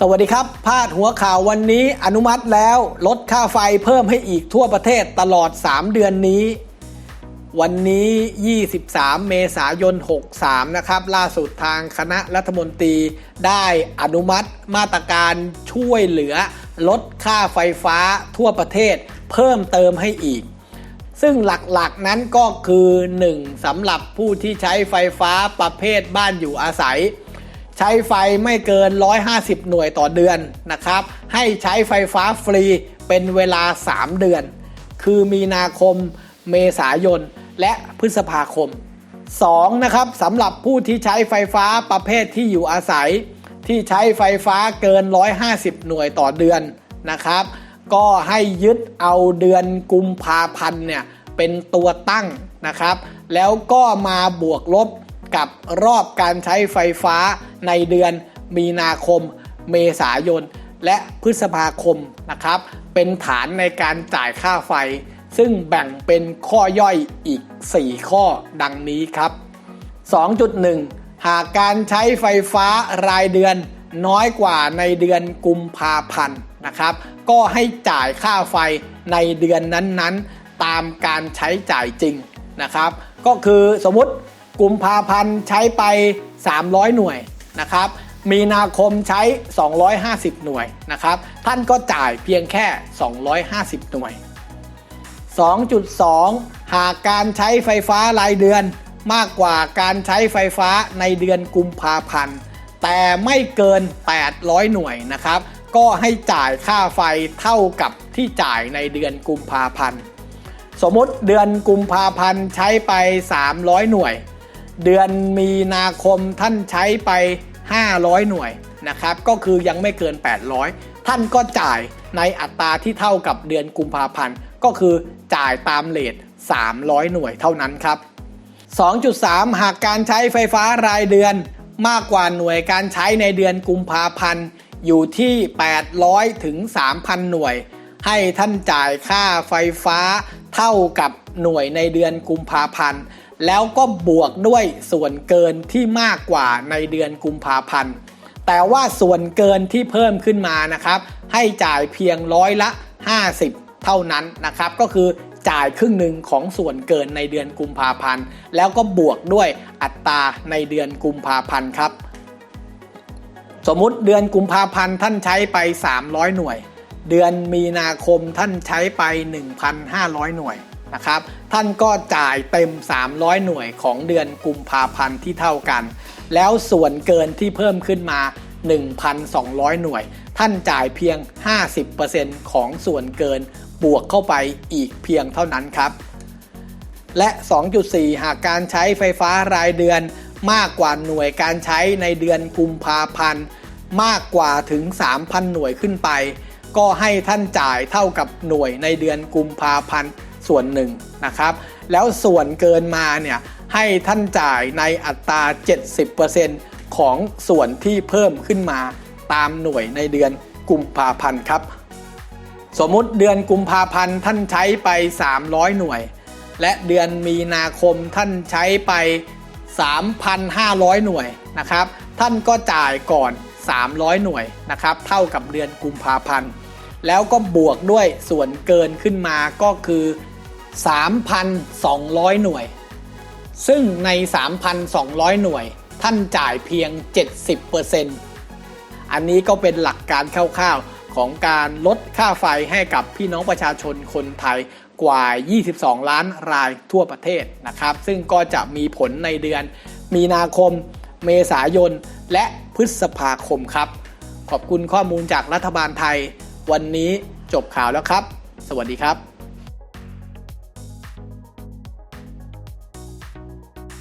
สวัสดีครับ พาดหัวข่าววันนี้อนุมัติแล้วลดค่าไฟเพิ่มให้อีกทั่วประเทศตลอด 3 เดือนนี้ วันนี้ 23 เมษายน 63 นะครับ ล่าสุดทางคณะรัฐมนตรีได้อนุมัติมาตรการช่วยเหลือ ลดค่าไฟฟ้าทั่วประเทศ เพิ่มเติมให้อีก ซึ่งหลักๆนั้นก็คือ 1. สำหรับผู้ที่ใช้ไฟฟ้าประเภทบ้านอยู่อาศัย ใช้ไฟไม่เกิน 150 หน่วยต่อเดือนนะครับ ให้ใช้ไฟฟ้าฟรีเป็นเวลา 3 เดือน คือมีนาคม เมษายน และพฤษภาคม 2. นะครับสำหรับผู้ที่ใช้ไฟฟ้าประเภทที่อยู่อาศัย ที่ใช้ไฟฟ้าเกิน 150 หน่วยต่อเดือนนะครับ ก็ให้ยึดเอาเดือนกุมภาพันธ์เนี่ยเป็นตัวตั้งนะครับ แล้วก็มาบวกลบ กับรอบการใช้ไฟฟ้าในเดือนมีนาคม เมษายน และพฤษภาคมนะครับ เป็นฐานในการจ่ายค่าไฟ ซึ่งแบ่งเป็นข้อย่อยอีก 4 ข้อดังนี้ครับ 2.1 หากการใช้ไฟฟ้ารายเดือนน้อยกว่าในเดือนกุมภาพันธ์นะครับ ก็ให้จ่ายค่าไฟในเดือนนั้นๆ ตามการใช้จ่ายจริงนะครับ ก็คือสมมติ กุมภาพันธ์ใช้ไป 300 หน่วยนะครับ มีนาคมใช้ 250 หน่วยนะครับ ท่านก็จ่ายเพียงแค่ 250 หน่วย 2.2 หากการใช้ไฟฟ้ารายเดือนมากกว่าการใช้ไฟฟ้าในเดือนกุมภาพันธ์ แต่ไม่เกิน 800 หน่วยนะครับ ก็ให้จ่ายค่าไฟเท่ากับที่จ่ายในเดือนกุมภาพันธ์ สมมติเดือนกุมภาพันธ์ใช้ไป 300 หน่วย เดือนมีนาคมท่านใช้ไป 500 หน่วยนะครับก็คือยังไม่เกิน 800 ท่านก็จ่ายในอัตราที่เท่ากับเดือนกุมภาพันธ์ก็คือจ่ายตามเลท300 หน่วยเท่านั้นครับ 2.3 หากการใช้ไฟฟ้ารายเดือนมากกว่าหน่วยการใช้ในเดือนกุมภาพันธ์อยู่ที่ 800 ถึง 3,000 หน่วย ให้ท่านจ่ายค่าไฟฟ้าเท่ากับหน่วยในเดือนกุมภาพันธ์ แล้วก็บวกด้วยส่วนเกินที่มากกว่าในเดือนกุมภาพันธ์ แต่ว่าส่วนเกินที่เพิ่มขึ้นมานะครับ ให้จ่ายเพียงร้อยละ 50 เท่านั้นนะครับ ก็คือจ่ายครึ่งหนึ่งของส่วนเกินในเดือนกุมภาพันธ์ แล้วก็บวกด้วยอัตราในเดือนกุมภาพันธ์ครับ สมมุติเดือนกุมภาพันธ์ท่านใช้ไป 300 หน่วย เดือนมีนาคมท่านใช้ไป 1,500 หน่วย นะครับ ท่านก็จ่ายเต็ม 300 หน่วยของเดือนกุมภาพันธ์ที่เท่ากัน แล้วส่วนเกินที่เพิ่มขึ้นมา 1,200 หน่วย ท่านจ่ายเพียง 50%ของส่วนเกินบวกเข้าไปอีกเพียงเท่านั้นครับ และ 2.4 หากการใช้ไฟฟ้ารายเดือนมากกว่าหน่วยการใช้ในเดือนกุมภาพันธ์มากกว่าถึง 3,000 หน่วยขึ้นไป ก็ให้ท่านจ่ายเท่ากับหน่วยในเดือนกุมภาพันธ์ ส่วนหนึ่งนะครับ แล้วส่วนเกินมาเนี่ยให้ท่านจ่ายในอัตรา 70%ของส่วนที่เพิ่มขึ้นมาตามหน่วยในเดือนกุมภาพันธ์ครับ สมมุติเดือนกุมภาพันธ์ท่านใช้ไป 300 หน่วย และเดือนมีนาคมท่านใช้ไป 3,500 หน่วยนะครับ ท่านก็จ่ายก่อน 300 หน่วยนะครับ เท่ากับเดือนกุมภาพันธ์แล้วก็บวกด้วยส่วนเกินขึ้นมาก็คือ 3,200 หน่วย ซึ่งใน 3,200 หน่วย ท่านจ่ายเพียง 70%อันนี้ก็เป็นหลักการคร่าวๆ ของการลดค่าไฟให้กับพี่น้องประชาชนคนไทยกว่า 22 ล้านรายทั่วประเทศนะครับ ซึ่งก็จะมีผลในเดือนมีนาคม เมษายน และพฤษภาคมครับ ขอบคุณข้อมูลจากรัฐบาลไทย วันนี้จบข่าวแล้วครับ สวัสดีครับ